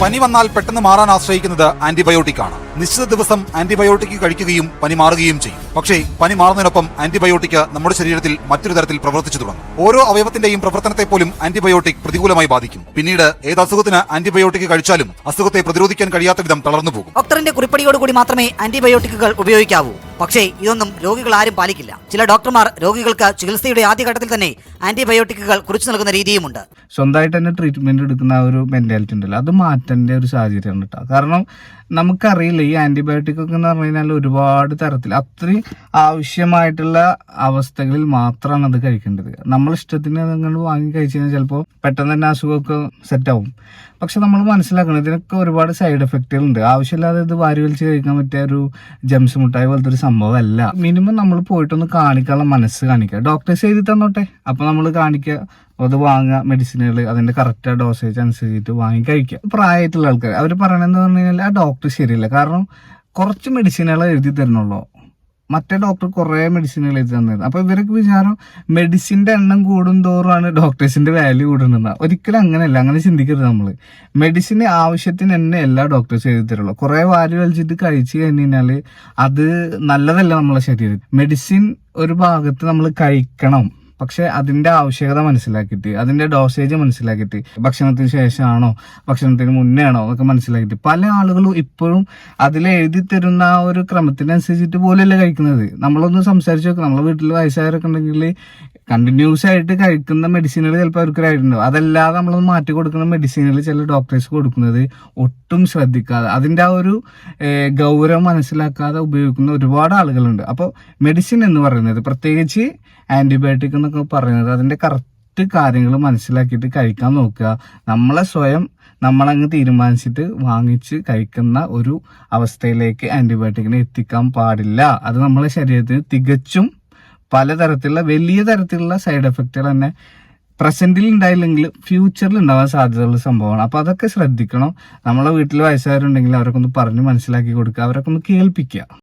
പനി വന്നാൽ പെട്ടെന്ന് മാറാൻ ആശ്രയിക്കുന്നത് ആന്റിബയോട്ടിക് ആണ് നിശ്ചിത ദിവസം ആന്റിബയോട്ടിക് കഴിക്കുകയും പനി മാറുകയും ചെയ്യും. പക്ഷേ പനി മാറുന്നതിനൊപ്പം ആന്റിബയോട്ടിക് നമ്മുടെ ശരീരത്തിൽ മറ്റൊരു തരത്തിൽ പ്രവർത്തിച്ചു തുടങ്ങും. ഓരോ അവയവത്തിന്റെയും പ്രവർത്തനത്തെ പോലും ആന്റിബയോട്ടിക് പ്രതികൂലമായി ബാധിക്കും. പിന്നീട് ഏത് അസുഖത്തിന് ആന്റിബയോട്ടിക് കഴിച്ചാലും അസുഖത്തെ പ്രതിരോധിക്കാൻ കഴിയാത്ത വിധം തളർന്നു പോകും. ഡോക്ടറിന്റെ കുറിപ്പടിയോടുകൂടി മാത്രമേ ആന്റിബയോട്ടിക്കുകൾ ഉപയോഗിക്കാവൂ. പക്ഷേ ഇതൊന്നും രോഗികൾ ആരും പാലിക്കില്ല. ചില ഡോക്ടർമാർ രോഗികൾക്ക് ചികിത്സയുടെ ആദ്യഘട്ടത്തിൽ തന്നെ ആന്റിബയോട്ടിക്കുകൾ കുറിച്ചു നൽകുന്ന രീതിയുമുണ്ട്. സ്വന്തമായിട്ട് തന്നെ ട്രീറ്റ്മെന്റ് എടുക്കുന്ന ആ ഒരു മെന്റാലിറ്റി ഉണ്ടല്ലോ. അത് മാറ്റേണ്ട ഒരു സാഹചര്യമാണ് കേട്ടോ. കാരണം നമുക്കറിയില്ല ഈ ആന്റിബയോട്ടിക് ഒക്കെ എന്ന് പറഞ്ഞു കഴിഞ്ഞാൽ ഒരുപാട് തരത്തിൽ അത്രയും ആവശ്യമായിട്ടുള്ള അവസ്ഥകളിൽ മാത്രമാണ് അത് കഴിക്കേണ്ടത്. നമ്മൾ ഇഷ്ടത്തിന് അതങ്ങോട്ട് വാങ്ങി കഴിച്ചു കഴിഞ്ഞാൽ ചിലപ്പോൾ പെട്ടെന്ന് തന്നെ അസുഖമൊക്കെ സെറ്റ് ആവും. പക്ഷെ നമ്മൾ മനസ്സിലാക്കണം ഇതിനൊക്കെ ഒരുപാട് സൈഡ് എഫക്റ്റുകൾ ഉണ്ട് ആവശ്യമില്ലാതെ ഇത് വാരി വലിച്ച് കഴിക്കാൻ പറ്റിയ ഒരു ജംസ് മുട്ടായി പോലത്തെ ഒരു സംഭവമല്ല. മിനിമം നമ്മൾ പോയിട്ടൊന്ന് കാണിക്കാനുള്ള മനസ്സ് കാണിക്കുക ഡോക്ടേഴ്സ് എഴുതി തന്നോട്ടെ. അപ്പൊ നമ്മൾ കാണിക്കുക അത് വാങ്ങുക മെഡിസിനുകൾ അതിന്റെ കറക്റ്റ് ഡോസേജ് അനുസരിച്ചിട്ട് വാങ്ങി കഴിക്കുക പ്രായമായിട്ടുള്ള ആൾക്കാർ അവർ പറയണെന്ന് പറഞ്ഞു കഴിഞ്ഞാൽ ആ ഡോക്ടർ ശരിയല്ല. കാരണം കുറച്ച് മെഡിസിനുകൾ എഴുതി തരണുള്ളൂ മറ്റേ ഡോക്ടർ കുറേ മെഡിസിനുകൾ എഴുതി തന്നിരുന്നു. അപ്പൊ ഇവരൊക്കെ വിചാരം മെഡിസിന്റെ എണ്ണം കൂടും തോറുമാണ് ഡോക്ടേഴ്സിന്റെ വാല്യൂ കൂടുന്നത്. ഒരിക്കലും അങ്ങനെയല്ല. അങ്ങനെ ചിന്തിക്കരുത് നമ്മൾ മെഡിസിന് ആവശ്യത്തിന് തന്നെ എല്ലാ ഡോക്ടേഴ്സ് എഴുതി തരുള്ളൂ. കുറെ വാരി വലിച്ചിട്ട് കഴിച്ചു കഴിഞ്ഞ് കഴിഞ്ഞാൽ അത് നല്ലതല്ല നമ്മളെ ശരീരത്തിൽ. മെഡിസിൻ ഒരു ഭാഗത്ത് നമ്മൾ കഴിക്കണം. പക്ഷെ അതിന്റെ ആവശ്യകത മനസ്സിലാക്കിയിട്ട് അതിന്റെ ഡോസേജ് മനസ്സിലാക്കിയിട്ട് ഭക്ഷണത്തിന് ശേഷമാണോ ഭക്ഷണത്തിന് മുന്നേ ആണോ എന്നൊക്കെ മനസ്സിലാക്കിയിട്ട് പല ആളുകളും ഇപ്പോഴും അതിൽ എഴുതി തരുന്ന ആ ഒരു ക്രമത്തിനനുസരിച്ചിട്ട് പോലെയല്ല കഴിക്കുന്നത്. നമ്മളൊന്ന് സംസാരിച്ച് നോക്കാം. നമ്മളെ വീട്ടിൽ വയസ്സായവരൊക്കെ ഉണ്ടെങ്കിൽ കണ്ടിന്യൂസ് ആയിട്ട് കഴിക്കുന്ന മെഡിസിനുകൾ ചിലപ്പോൾ അവർക്ക് ആയിട്ടുണ്ടാവും അതല്ലാതെ നമ്മളൊന്ന് മാറ്റി കൊടുക്കുന്ന മെഡിസിനുകൾ ചില ഡോക്ടേഴ്സ് കൊടുക്കുന്നത് ഒട്ടും ശ്രദ്ധിക്കാതെ അതിന്റെ ആ ഒരു ഗൗരവം മനസ്സിലാക്കാതെ ഉപയോഗിക്കുന്ന ഒരുപാട് ആളുകളുണ്ട്. അപ്പോൾ മെഡിസിൻ എന്ന് പറയുന്നത് പ്രത്യേകിച്ച് ആന്റിബയോട്ടിക് എന്നൊക്കെ പറയുന്നത്. അതിന്റെ കറക്റ്റ് കാര്യങ്ങൾ മനസ്സിലാക്കിയിട്ട് കഴിക്കാൻ നോക്കുക. നമ്മളെ സ്വയം നമ്മളങ്ങ് തീരുമാനിച്ചിട്ട് വാങ്ങിച്ച് കഴിക്കുന്ന ഒരു അവസ്ഥയിലേക്ക് ആന്റിബയോട്ടിക്കിനെ എത്തിക്കാൻ പാടില്ല. അത് നമ്മളെ ശരീരത്തിന് തികച്ചും പലതരത്തിലുള്ള വലിയ തരത്തിലുള്ള സൈഡ് എഫക്റ്റുകൾ തന്നെ പ്രസന്റിൽ ഉണ്ടായില്ലെങ്കിൽ ഫ്യൂച്ചറിൽ ഉണ്ടാവാൻ സാധ്യതയുള്ള സംഭവമാണ്. അപ്പോൾ അതൊക്കെ ശ്രദ്ധിക്കണം. നമ്മളെ വീട്ടിൽ വയസ്സുകാരുണ്ടെങ്കിൽ അവരൊക്കെ ഒന്ന് പറഞ്ഞ് മനസ്സിലാക്കി കൊടുക്കുക. അവരൊക്കെ ഒന്ന് കേൾപ്പിക്കുക.